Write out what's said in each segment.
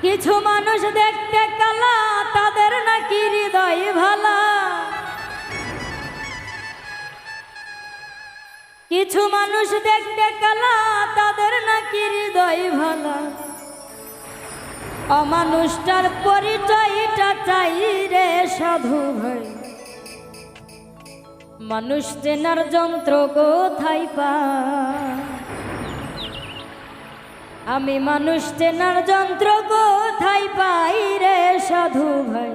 কিছু মানুষ দেখতে কালা, তাদের নাকি হৃদয় ভালা। কিছু মানুষ দেখতে কালা, তাদের নাকি হৃদয় ভালা। অমানুষটার পরিচয়টা চাই রে সাধু ভাই। মানুষ চেনার যন্ত্র কোথায় পা আমি মানুষ চেনার যন্ত্র কোথায় পাই রে সাধু ভাই?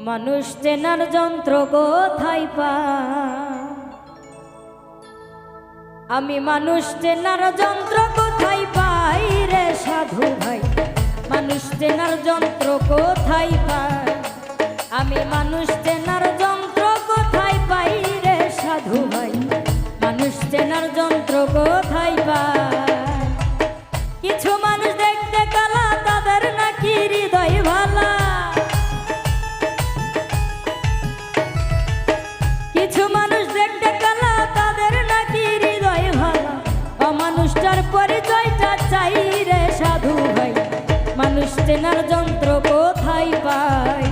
মানুষ চেনার যন্ত্র কোথায় পা আমি মানুষ চেনার যন্ত্র কোথায় পাই রে সাধু ভাই? মানুষ চেনার যন্ত্র কোথায় পাই? আমি মানুষ চেনার যন্ত্র কোথায় পাই রে সাধু ভাই? মানুষ চেনার যন্ত্র কোথায় পরিচয়টা চাই রে সাধু ভাই। মানুষ চেনার যন্ত্র কোথায় পাই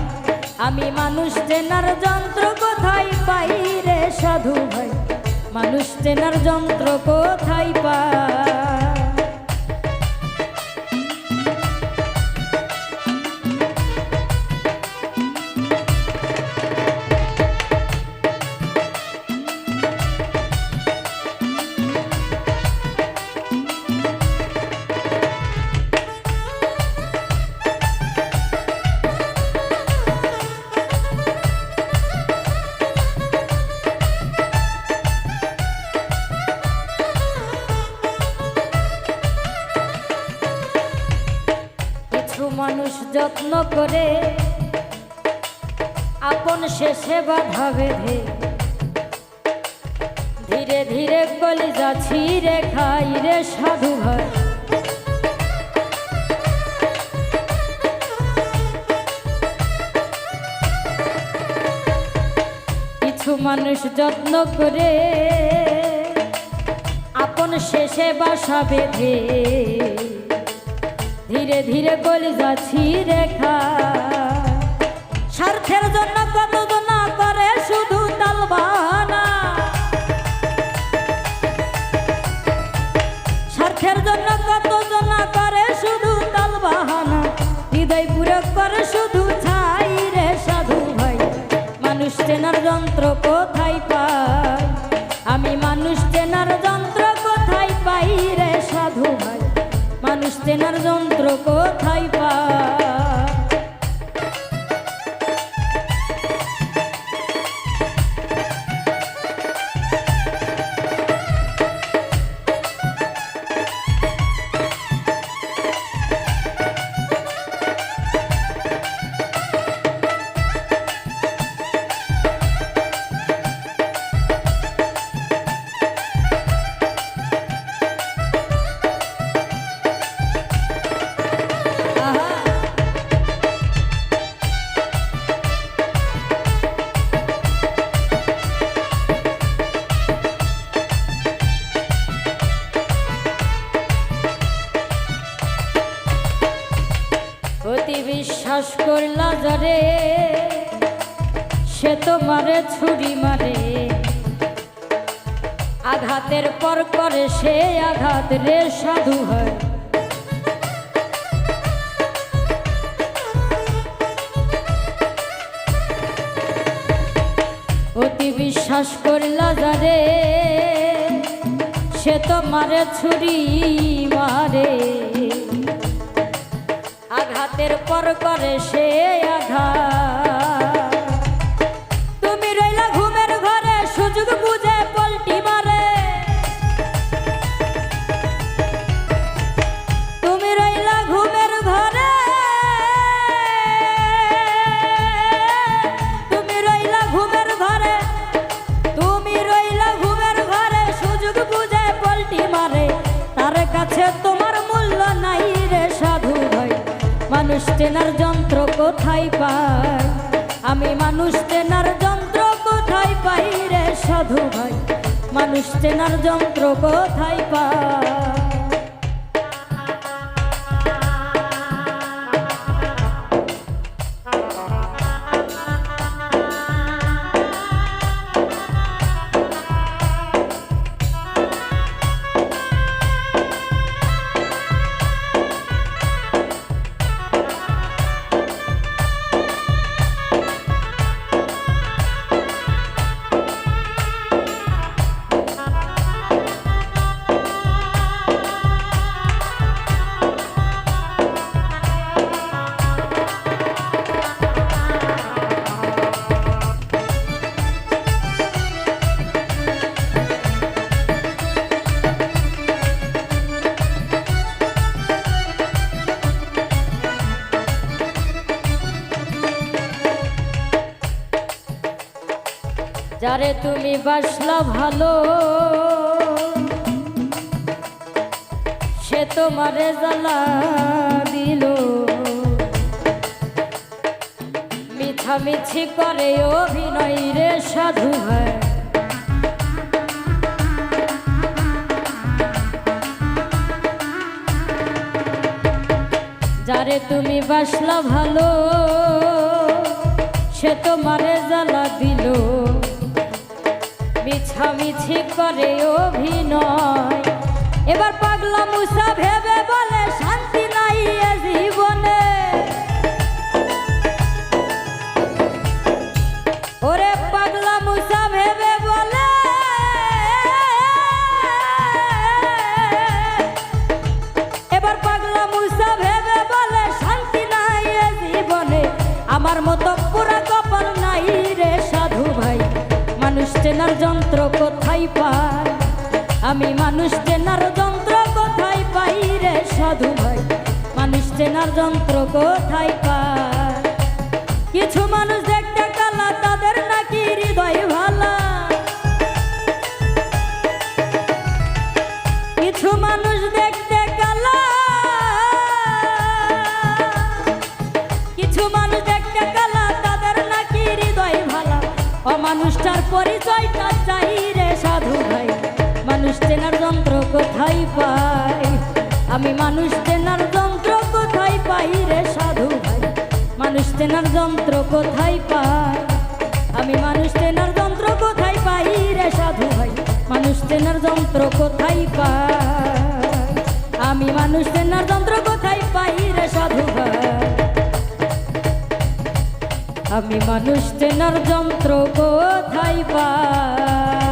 আমি মানুষ চেনার যন্ত্র কোথায় পাই রে সাধু ভাই? মানুষ চেনার যন্ত্র কোথায় পাই মানুষ যত্ন করে, আপন শেষে বাধা বেঁধে ধীরে ধীরে কলিজা ছিঁড়ে খাই রে সাধু ভাই। কিছু মানুষ যত্ন করে, আপন শেষে বাসা বেঁধে ধীরে ধীরে গলি যাচ্ছি রেখা স্বার্থের জন্য কত না করে শুধু তালবানা স্বার্থের জন্য কত না করে শুধু তালবাহানা হৃদয় করে শুধু ছাই রে সাধু ভাই। মানুষ চেনার যন্ত্র কোথায় পাই চেনার যন্ত্র কোথায় পাই অতি বিশ্বাস করলা যারে, সে তো মারে, ছুরি মারে। আঘাতের পর করে সে আঘাত রে সাধু হয়। অতি বিশ্বাস করলা যারে, সে তো মারে, ছুরি মারে। আঘাতের পর করে সে আঘাত। মানুষ চেনার যন্ত্র কোথায় পাই আমি মানুষ চেনার যন্ত্র কোথায় পাই রে সাধু ভাই? মানুষ চেনার যন্ত্র কোথায় পাই যারে তুমি বাসলা ভালো। সে তোমারে জ্বালা দিল। মিছামিছি করে অভিনয় রে সাধু হয়। যারে তুমি বাসলা ভালো, সে তোমারে জ্বালা দিল। মিছামিছি করে অভিনয়। এবার পাগলা মুসা ভেবে বলে, শান্তি নাই এ জীবনে। ওরে পাগলা মুসা ভেবে বলে, এবার পাগলা মুসা ভেবে বলে, শান্তি নাই এ জীবনে। আমার মতো চেনার যন্ত্র কোথায় পায়? আমি মানুষ চেনার যন্ত্র কোথায় পাই রে সাধু ভাই? মানুষ চেনার যন্ত্র কোথায় পায়? কিছু মানুষ দেখতে কালা, তাদের নাকি হৃদয় ভালা। কিছু মানুষ দেখতে কালা। কিছু মানুষ মানুষটার পরিচয়টা চাই রে সাধু ভাই। মানুষ চেনার যন্ত্র কোথায় পাই আমি মানুষ চেনার যন্ত্র কোথায় পাই রে সাধু ভাই? মানুষ চেনার যন্ত্র কোথায় পাই আমি মানুষ চেনার যন্ত্র কোথায় পাই রে সাধু ভাই? মানুষ চেনার যন্ত্র কোথায় পাই আমি মানুষ চেনার যন্ত্র কোথায় পাই রে আমি মানুষ চেনার যন্ত্র কোথায় পাই